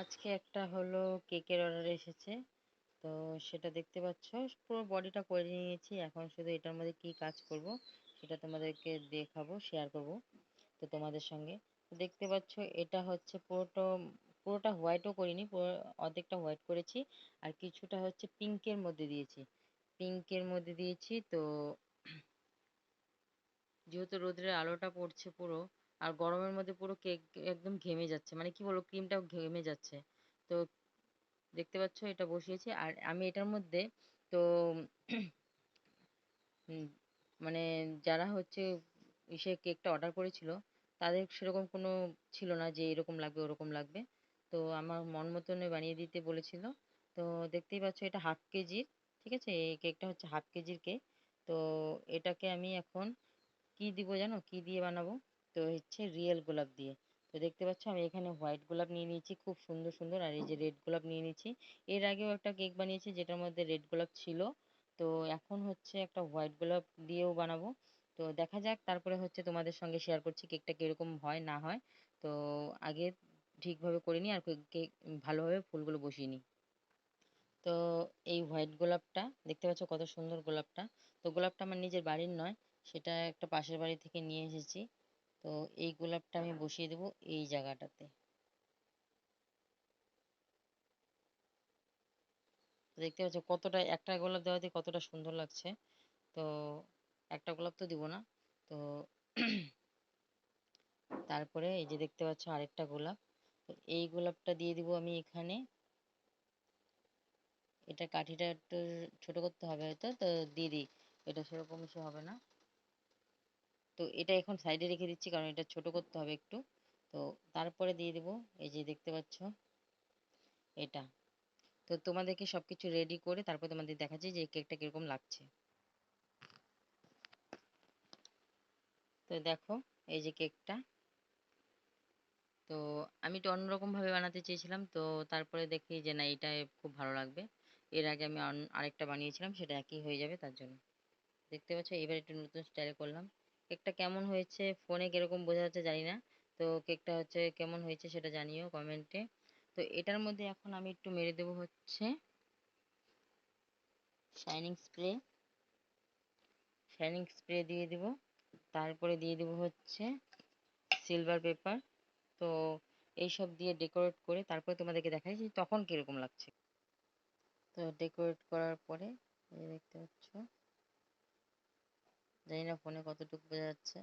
আজকে একটা হলো কেকের অর্ডার এসেছে। তো সেটা দেখতে পাচ্ছ, পুরো বডিটা করে নিয়েছি। এখন শুধু এটার মধ্যে কি কাজ করব, সেটা তোমাদেরকে দেখাবো শেয়ার করব তো তোমাদের সঙ্গে। দেখতে পাচ্ছ, এটা হচ্ছে পুরোটা পুরোটা হোয়াইটও করিনি, পুরো অর্ধেকটা হোয়াইট করেছি। আর কিছুটা হচ্ছে পিঙ্কের মধ্যে দিয়েছি। পিঙ্কের মধ্যে দিয়েছি তো, যেহেতু রোদ্রের আলোটা পড়ছে পুরো আর গরমের মধ্যে পুরো কেক একদম ঘেমে যাচ্ছে। মানে কি বলব ক্রিমটাও ঘেমে যাচ্ছে। তো দেখতে পাচ্ছ এটা বসিয়েছি। আর আমি এটার মধ্যে তো মানে যারা হচ্ছে এসে কেকটা অর্ডার করেছিল, তাদের সেরকম কোনো ছিল না যে এরকম লাগবে, ওরকম লাগবে। তো আমার মন মতনে বানিয়ে দিতে বলেছিল। তো দেখতেই পাচ্ছ এটা হাফ কেজির, ঠিক আছে? এই কেকটা হচ্ছে হাফ কেজির কেক। তো এটাকে আমি এখন কি দিব জানো? কি দিয়ে বানাবো? তো হচ্ছে রিয়েল গোলাপ দিয়ে। তো দেখতে পাচ্ছ আমি এখানে হোয়াইট গোলাপ নিয়ে নিয়েছি, খুব সুন্দর সুন্দর। আর এই যে রেড গোলাপ নিয়ে নিয়েছি, এর আগেও একটা কেক বানিয়েছি যেটার মধ্যে রেড গোলাপ ছিল। তো এখন হচ্ছে একটা হোয়াইট গোলাপ দিয়েও বানাবো। তো দেখা যাক, তারপরে হচ্ছে তোমাদের সঙ্গে শেয়ার করছি কেকটা কীরকম হয়, না হয়। তো আগে ঠিকভাবে করে নিই আর কেক ভালোভাবে ফুলগুলো বসিয়ে নিই। তো এই হোয়াইট গোলাপটা, দেখতে পাচ্ছ কত সুন্দর গোলাপটা। তো গোলাপটা আমার নিজের বাড়ির নয়, সেটা একটা পাশের বাড়ি থেকে নিয়ে এসেছি। তো এই গোলাপটা আমি বসিয়ে দেবো এই জায়গাটাতে। দেখতে পাচ্ছ কতটা, একটা গোলাপ দেওয়াতে কতটা সুন্দর লাগছে। তো একটা গোলাপ তো দিব না। তো তারপরে এই যে দেখতে পাচ্ছ আরেকটা গোলাপ। তো এই গোলাপটা দিয়ে দিব আমি এখানে। এটা কাঠিটা একটু ছোট করতে হবে হয়তো, তো দিয়ে দিই। এটা সেরকম কিছু হবে না। তো এটা এখন সাইডে রেখে দিচ্ছি কারণ এটা ছোট করতে হবে একটু। তো তারপরে দিয়ে দেবো, এই যে দেখতে পাচ্ছ, এটা। তো তোমাদেরকে সবকিছু রেডি করে তারপর তোমাদের দেখাচ্ছি যে কেকটা কীরকম লাগছে। তো দেখো, এই যে কেকটা তো আমি একটু অন্যরকম ভাবে বানাতে চেয়েছিলাম, তো তারপরে দেখি যে না, এটা খুব ভালো লাগবে। এর আগে আমি আরেকটা বানিয়েছিলাম, সেটা একই হয়ে যাবে তার জন্য। দেখতে পাচ্ছ, এবার একটু নতুন স্টাইলে করলাম। কেকটা কেমন হয়েছে, ফোনে কীরকম বোঝা যাচ্ছে জানি না। তো কেকটা হচ্ছে কেমন হয়েছে সেটা জানিও কমেন্টে তো এটার মধ্যে এখন আমি একটু মেরে দেবো হচ্ছে শাইনিং স্প্রে শাইনিং স্প্রে দিয়ে দেব। তারপরে দিয়ে দেবো হচ্ছে সিলভার পেপার তো এইসব দিয়ে ডেকোরেট করে তারপরে তোমাদেরকে দেখাই যে তখন কীরকম লাগছে। তো ডেকোরেট করার পরে দেখতে পাচ্ছ। জানি না ফোনে কতটুকু বোঝা যাচ্ছে।